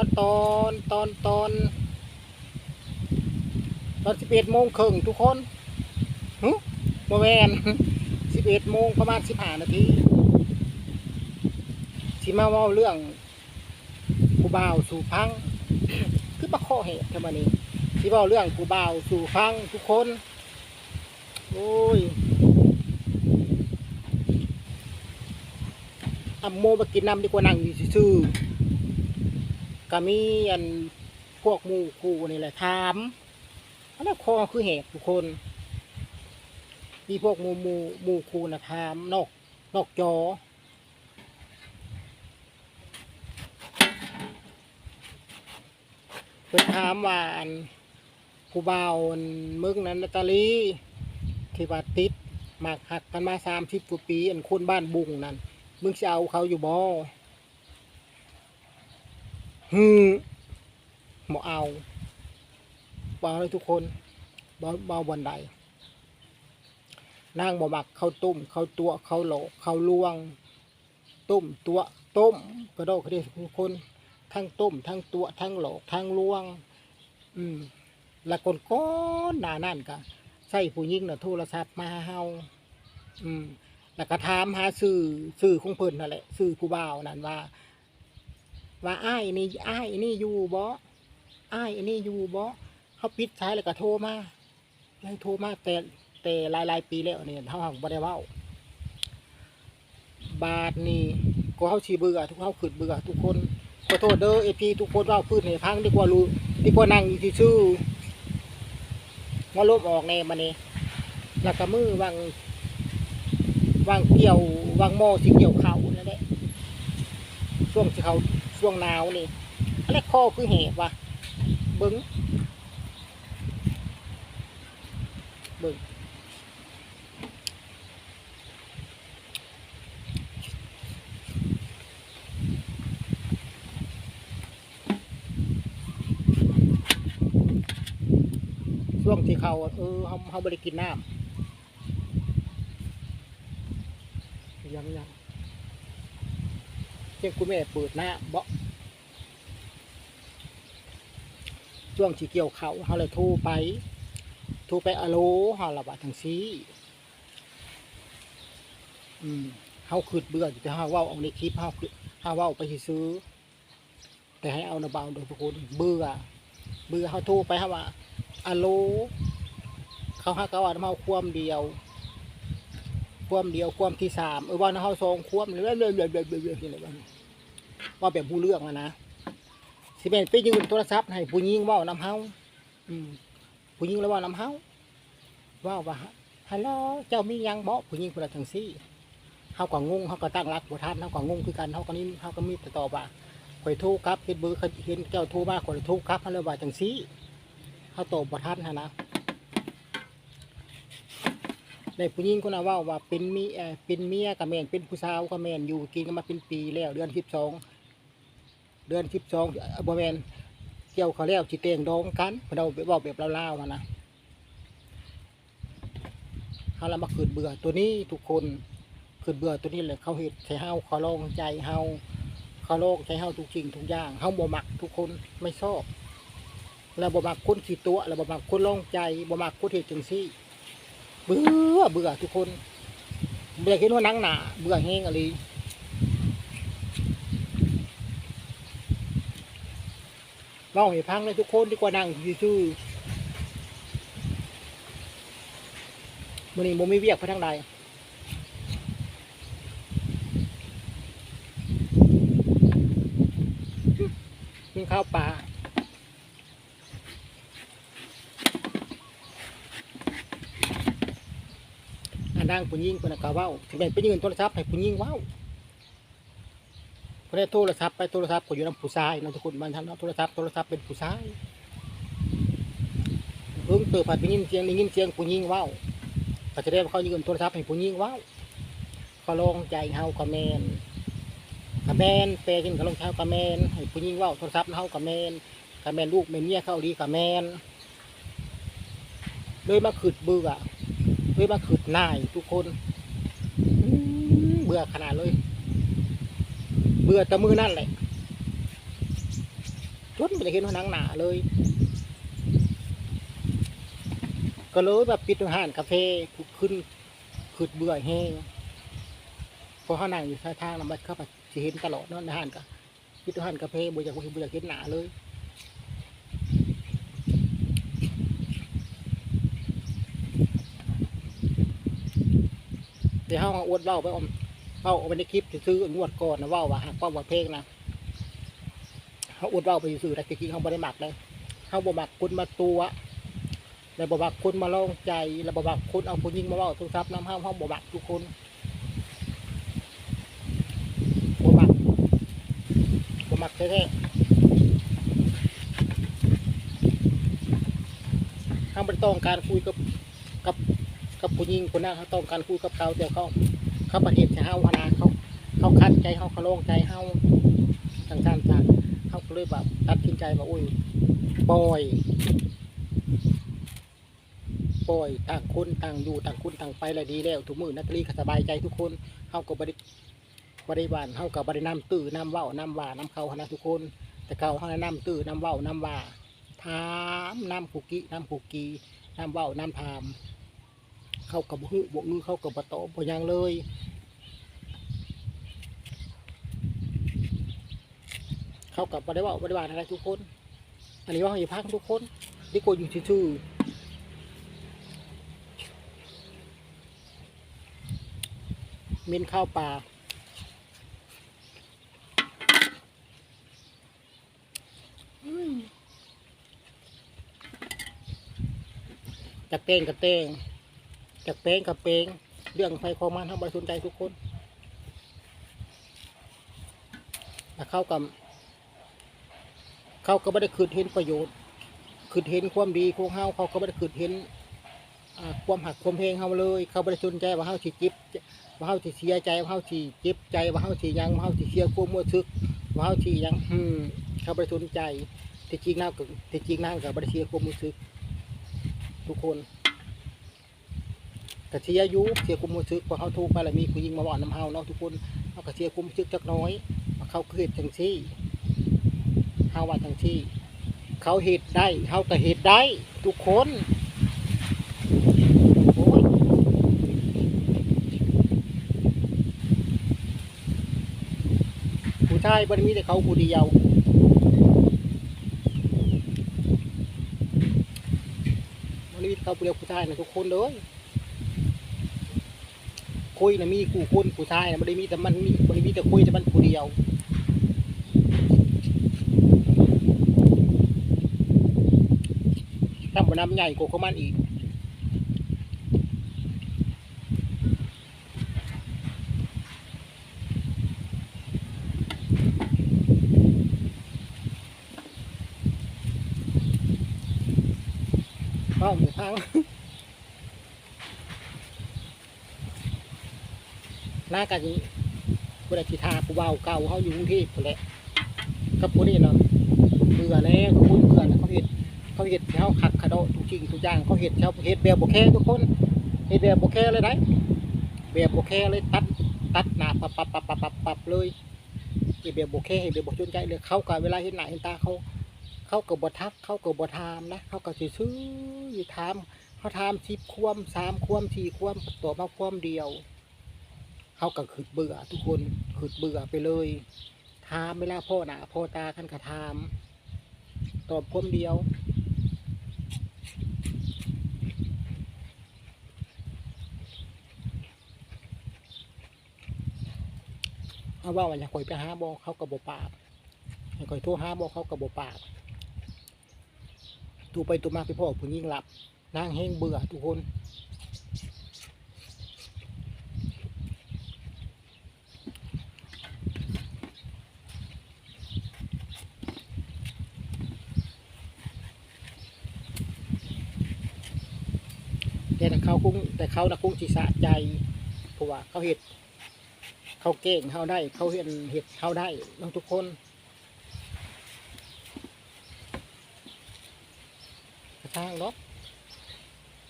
ก็ตอนตอนตอนตอนสิบเอ็ดโมงครึ่งทุกคนฮึโมแมนสิบเอ็ดโมงประมาณสิบห้านาทีสิมาว่าเรื่องกูบ่าวสู่พัง คือประข้อเหตุทำไมนี้สิว่าเรื่องกูบ่าวสู่พังทุกคน โอ้ยอัมโมมากินน้ำดีกว่านั่งอยู่ซื่อ ก็มีอันพวกมูคูนี่แหละถามอันนั้นคอคือเหตุทุกคน มีพวกมูมูมูคูนะถามนอกนอกจอเพิ่นถามว่าอันผู้บ่าวนมึงนั้นนาตาลีที่ว่าติดหมากหักกันมาสามสิบกว่าปี อันคนบ้านบุงนั่นมึงจะเอาเขาอยู่บ่ ฮึมบ่เอาบ่เอาเลยทุกคนบ่บ่เอาวันใดนางบ่มักเข้าวต้มเข้าตัวเข้าโหลกข้าลวง ตุ้มตัวต้มกระโดดกระเดทุกคน ทั้งต้มทั้งตัวทั้งโหลทั้งลวง อืมแล้วคนก้อนหนานั่นก็ใส่ผู้หญิงน่ะโทรศัพท์มาหาเฮาอืมแล้วก็ถามหาสื่อสื่อของเพิ่นนั่นแหละสื่อผู้บ่าวนั่นว่า ว่าอ้ายนี่อ้ายนี่อยู่บ่อ้ายนี่อยู่บ่เขาปิดท้ายแล้วก็โทรมายังโทรมาแต่แต่หลายหลายปีแล้วเนี่ยเฮาหักบ่ได้เว้าบาทนี่ก็เฮาสิเบื่อทุกเฮาขึ้นเบื่อทุกคนขอโทษเด้อเอพีทุกคนว่าพื้นให้พังดีกว่ารู้ดีกว่านั่งอยู่ซื่อๆว่าลบออกแน่มานี่แล้วก็มือวางวางเกี่ยววางหม้อสิเกี่ยวเขานั่นแหละช่วงที่เขา ช่วงหนาวนี่อะไรข้อคือเหตุวะเบิ้งเบิ้งช่วงที่เขาเออเขาเขาบริกินน้ำยังยัง เจ้าคุณแม่เปิดหน้าเบาะช่วงที่เกี่ยวเขาเขาเลยทรไปทรไปอโลเขาระบาดทางซีอืมเขาขืดเบื่ออยู่แต่เขาว่าเอาในคลิปเขาคือเขาว่าไปซื้อ แต่ให้เอาในเบาโดยทุกคนเบื่อเบื่อเขาทรไปเขาว่าอโลเขาหากว่าเขาความเดียว ควมเดียวควมที่สามเออว่าเขาสองควมเรื่อยๆเรื่อยๆเรื่อยๆเรื่อยๆนี่แหละว่าว่าแบบผู้เรื่องอะนะสิเป็นไปยืมโทรศัพท์ให้ผู้หญิงว่าน้ำเฮาผู้หญิงแล้วว่าน้ำเฮาว่าว่าฮัลโหลเจ้ามียังบอกผู้หญิงคนละทั้งสี่เขาก็งงเขาก็ตั้งรักบ่ทันเขาก็งงคือกันเขาก็นี่เขาก็มีแต่อว่าข่อยโทรครับเห็นเบอร์เห็นเจ้าทรมาข่อยโทรครับเขาเลยว่าจังซี่เขาตอบบ่ทันหั้นนะ ในผู้หญิงคนนั้นเว่าว่าเป็นเมียเอ่เป็นเมียกับแมนเป็นผู้สาวกับแมนอยู่กินกันมาเป็นปีแล้วเดือนสิบสองเดือนสิบสองบ่แมนเกี่ยวเขาแล้วจิเตงดองกันเราไปบอกแบบเล่าวๆอะนะเขาละมาขืนเบื่อตัวนี้ทุกคนขืนเบื่อตัวนี้เลยเขาเห็ดใช้เฮาเขาลองใจเฮาเขาลองใจเฮาทุกสิ่งทุกอย่างเฮาบ่มักทุกคนไม่ชอบแล้วบ่มักคนขี้ตัวแล้วบ่มักคนลองใจบ่มักคนเห็ดจังซี่ เบื่อเบื่อทุกคนเบื่อเห็นว่านังหนาเบื่อแห้งอะไรเล่าให้พังเลยทุกคนดีกว่านั่งซื่อๆมื่อนี้โมมีเวียกไปทางใดกินข้าวปลา อั นดังผู้หญิงคนน่ะก็เว้าสิแม่ไปยืนโทรศัพท์ให้ผู้หญิงเว้าเพนได้โทรศัพท์ไปโทรศัพท์ก็อยู่นำผู้ชายเนาะทุกคนมันทำเนาะโทรศัพท์โทรศัพท์เป็นผู้ชายเพิ่งเปิดผ่านไปยินเสียงได้ยินเสียงผู้หญิงเว้าก็จะได้ว่าเขายืนโทรศัพท์ให้ผู้หญิงเว้าเขาลงใจเฮาก็แมนก็แมนแปลกินก็ลงเท้าก็แมนให้ผู้หญิงเว้าโทรศัพท์เฮาก็แมนก็แมนลูกแมนเมียเข้าดีก็แมนเลยมาขืดเบื่อ เฮ้ยมาขืดหน้ายทุกคน เบื่อขนาดเลย เบื่อต่มือนั่นแหละจนไม่ได้เห็นหนังหนาเลย ก็เลยแบบปิดอาหารกาแฟขึ้นขึ้นเบื่อแห้งเพอเขานั่งอยู่ท่าทางล้วมันเข้าไปเห็นตลอดเนาะอาหารก็ปิดอาหารกาแฟบ่อยากบ่อยากเห็นหนาเลย เดี๋ยวเฮาอวดเว้าไปอมเว้าเอาไปในคลิปซื้อๆงวดก่อนนะเว้าว่าหากว่าว่าเพลงนะเฮาอวดเว้าไปซื่อแต่จริงๆเฮาบ่ได้มักเลยเฮาบ่มักคนมาตัวแล้วบ่มักคนมาลองใจแล้วบ่มักคนเอาผู้หญิงมาเว้าโทรศัพท์นำเฮาเฮาบ่มักทุกคนบ่มักบ่มักแท้ๆเฮาบ่ต้องการคุยกับกับ กับผู้หญิงคนนั้นเขาต้องการคุยกับเขาแต่เขาเขาประเทศให้เฮาอนาเขาเขาคัดใจเฮาเขาโล่งใจเฮาทางการจากเขาเลยแบบตัดสินใจว่าโอ้ยปล่อยปล่อยต่างคนต่างอยู่ต่างคนต่างไปล้วดีแล้วทุกมือนักเรียนก็สบายใจทุกคนเฮาก็บริบริวารเฮาก็บบริน้ำตื้อน้ำเว้าน้ำว่าน้ำเขาหนะทุกคน แต่เขาเฮาน้ำตื้อน้ำเว้าน้ำว่าถามน้ำคุกี้น้ำคุกี้น้ำเว้าน้ำถาม เข้ากับหื้อบกมือเข้ากับบะโตบ่หยังเลยเข้ากับบ่ได้เว่าบ่ได้ว่าอะไรทุกคน อันนี้ว่าให้พักทุกคนดีกว่าอยู่ชื่อๆเมินข้าวปลาอืมจากเต้งกับเต้ง จากเป้งกับเป้งเรื่องไฟของมันทำบริสุทธิ์ใจทุกคนแต่เข้ากับเขาก็ไม่ได้คืดเห็นประโยชน์คืดเห็นความดีของเฮาเขาก็ไม่ได้คืดเห็นความหักความเพลงเฮาเลย เขาไม่ได้สนใจว่าเฮาสิจิบว่าเฮาสิเสียใจว่าเฮาสิเจ็บใจว่าเฮาสิยังว่าเฮาสิเสียความมั่วซึกว่าเฮาสิยังอืมเขาไม่ได้สนใจที่จริงน้าก็ที่จริงน้าก็ไม่ได้เสียความมั่วซึก ทุกคน กระเสียยุเสียคุมมือซึกพอเขาถูกไปแล้วมีผู้หญิงมาว่าน้ำเฮาเนาะทุกคนเขาก็เสียคุมซึกจักน้อยว่าเขาคือเห็ดจังซี่เฮาว่าจังซี่ เขาเห็ดได้เขาก็เห็ดได้ ทุกคนโอ้ยผู้ชายบ่ได้มีแต่เขาผู้เดียวบ่ได้มีเขาผู้เดียวผู้ชายนะทุกคนเลย คุยนะมีกูคนผู้ชายนะไม่ได้มีแต่มันมีไม่ได้มีแต่คุยแต่มันผู้เดียวถ้าบนน้ำใหญ่กว่าเขามันอีกเอ้าหมูพัง หน้ากันนี้บริษัทาผู้เบาเก่าเขาอยู่กรุงเทพนั่นแหละกับผู้นี้เนาะเบื่อแล้วเขาพูดเบื่อแล้วเขาเห็ดเขาเห็ดให้เขาขัดขะโดทุกสิ่งทุกอย่างเขาเห็ดเขาเห็ดแบบโบแค่ทุกคนเห็ดแบบโบแค่เลยได้แบบโบแค่เลยตัดตัดหนาปับปับปับปับปับปับเลยเห็ดแบบโบแค่เห็ดแบบโบจนใจเลยเขากับเวลาเห็นหน้าเห็นตาเขาเขากับบทักเขากับบทามนะเขากับซื่ออยู่ถามเขาถามสิบควมสามควมสี่ควมต่อมาควมเดียว เขาก็ขึ้นเบื่อ ทุกคนขึ้นเบื่อไปเลยถามเวลาพ่อหนาพ่อตาขันกระทามตอบคมเดียว เอาว่าวันอย่าคอยไปหาบอเขากับบปากอย่าคอยโทรหาบอเขากับบปากตูไปตูมาไปพ่อผู้หญิงหลับนางแห้งเบื่อทุกคน เขาคงแต่เขานะคงสิสะใจเพราะว่าเขาเห็ดเขาเก่งเขาได้ เขาเห็นเห็ดเขาได้น้องทุกคนกระช่างเนาะ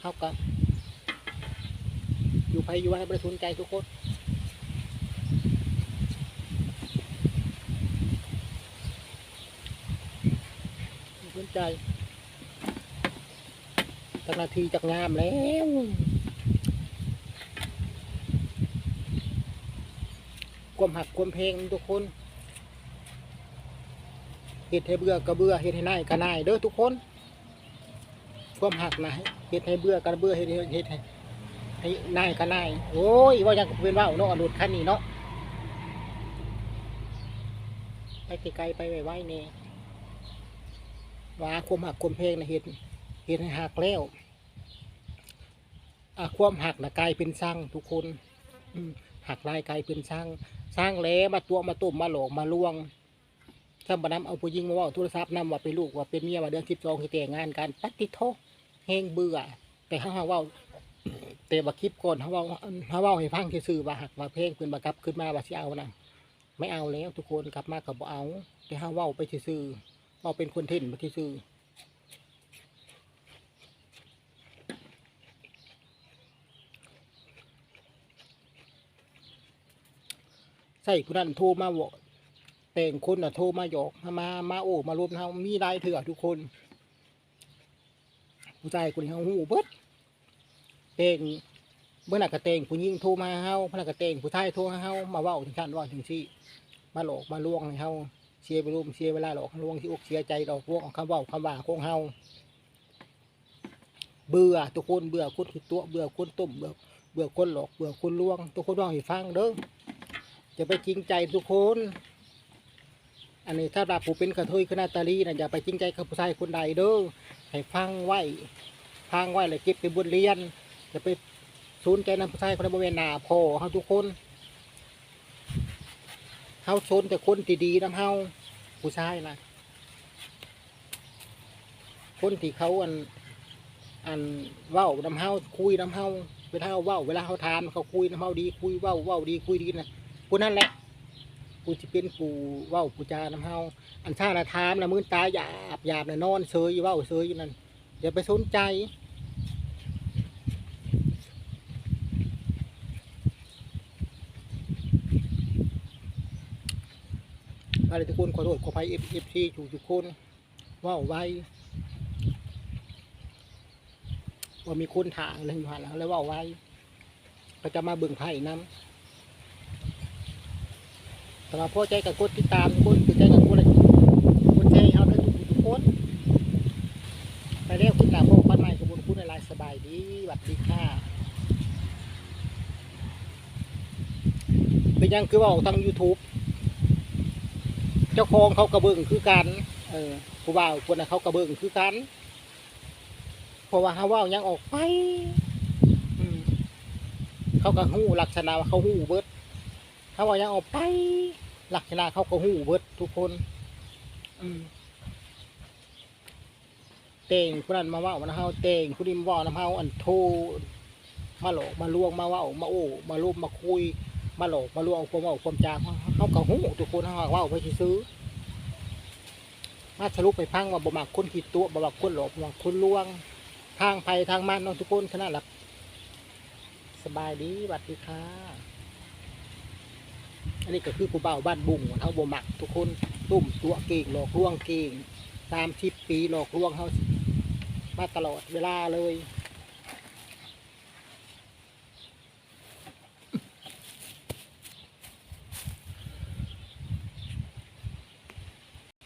เขาก็อยู่ไปอยู่ให้บริสุทธิ์ใจทุกคนใจ จากนาทีจากงามแล้วความหักความเพลงทุกคนเฮ็ดให้เบื่อก็เบื่อเฮ็ดให้นายก็นายเด้อทุกคนความหักนะเฮ็ดให้เบื่อก็เบื่อเฮ็ดให้เฮ็ดให้ให้นายก็นายโอ้ยว่ายังเป็นว่าเนาะรถคันนี้เนาะไปไกลๆไปไว้ๆนี่ว่าความหักความเพลงนะเฮ็ด เฮ็ดให้หักแล้วอความหักนะกลายเป็นสร้างทุกคนหักลายกลายเป็นสร้างสร้างแล้มาตัวมาตุ่มมาหลอกมาลวงถ้าบนำเอาผู้หญิงมาว่าโทรศัพท์นำว่าเป็นลูกว่าเป็นเมียว่าเดือนสิบสองที่แต่งงานกันปัดติโทแห้งเบื่อ แต่เขาเว่า แต่ว่าคลิปก่อนเขาว่าเขาว่าให้ฟังซื่อว่าหักว่าเพลงขึ้นมากลับขึ้นมาว่าสิเอานะไม่เอาแล้วทุกคนกลับมากับบ่เอาแต่เขาเว่าไปซื่อเว่าเป็นคนเท่นมาซื่อ ส่ผู้นั้นโทรมาบอกแต่งคนน่ะโทรมาหยอกมามาโอ้มารวมเฮามีได้เถื่อทุกคน ผู้ชายคนเฮาหูเบิดเต่งเมื่อนักกระเตงผู้หญิงโทรมาหาเฮาพนักกระเตงผู้ชายโทรหาเฮามาเว้าถึงขั้นว่าถึงที่มาหลอกมาลวงให้เฮาเสียไปรูมเสียเวลาหลอกลวงที่อกเสียใจดอกลวงคำว้าคำว่าของเฮาเบื่อทุกคนเบื่อคนคือตัวเบื่อคนต้มเบื่อเบื่อคนหลอกเบื่อคนลวง ทุกคนว่าให้ฟังเด้อ จะไปจริงใจทุกคน อันนี้ถ้าดาผู้เป็นกระเทยคณะตาลีนะอย่าไปจริงใจกับผู้ชายคนใดเด้อให้ฟังไว้ทางไว้เลยเก็บไปนบทเรียนจะไปศูนใจนำผู้ชายคนในบริเวณหนาพอเฮาทุกคนเฮาชนแต่คนที่ดีนำเฮาผู้ชายนะคนที่เขาอันอันเว้าน้ำเฮาคุยน้ำเฮาเวลาเฮาเว้าเวลาเฮาทานเขาคุยน้ำเฮาดีคุยเว้าเว้าดีคุยดีนะ ผู้นั่นแหละผู้ที่เป็นผู้เว้าผู้จาน้ำเฮาอันชาละทามนะมือตาหยาบหยาบนะนอนเซยเว้าเซยอยู่นั่นอย่าไปสนใจอะไรทุกคนขอโทษขออภัยเอฟเอฟซีทุกทุกคนว่าไว้ว่ามีคนถามอะไรผ่านแล้วแล้วว่าไว้ก็จะมาเบิ่งไพ่น้ำ แต่ว่าพ่อใจกับกดติดตามกคนใจกับกดอะไรกดใจเอาได้ทุกทุกคนไปเรียกคุณตาพวกบ้านใหม่ขบวนคุณในลายสบายดีสวัสดีค่ะเป็นยังคือว่าออกทาง YouTube เจ้าของเขากระเบื้องคือกัน เออผู้บ่าวคนน่ะเขากระเบื้องคือกันเพราะว่าเขาว่ายังออกไปเขาก็หู้ลักษณะว่าเขาหู้เบิด เขาเว่ายังออกไปลักษณะเขาก็หู้เบิดทุกคนอืมเต่งผู้นั้นมาเว่ามาเฮาเต่งผู้นี้มาเว่าน้ำเฮาอันโทมาหลอกมาลวงมาเว่ามาโอ้มาลุมมาคุย มาหลอกมาลวงความเว่าความจาเฮาก็ฮู้ทุกคนเฮาก็เว่าไปซื้อมาสรุปไปพังว่าบ่มักคนผิดตัวบ่มักคนหลอกบ่มักคนลวง ทางภัยทางมันเนาะทุกคนขนาดหลับสบายดีสวัสดีค่ะ อันนี้ก็คือผู้เบาบ้านบุ้งเขาบ่มักทุกคนตุ่มตัวเก่งหลอกลวงเก่งตามทิปปีหลอกลวงเขามาตลอดเวลาเลย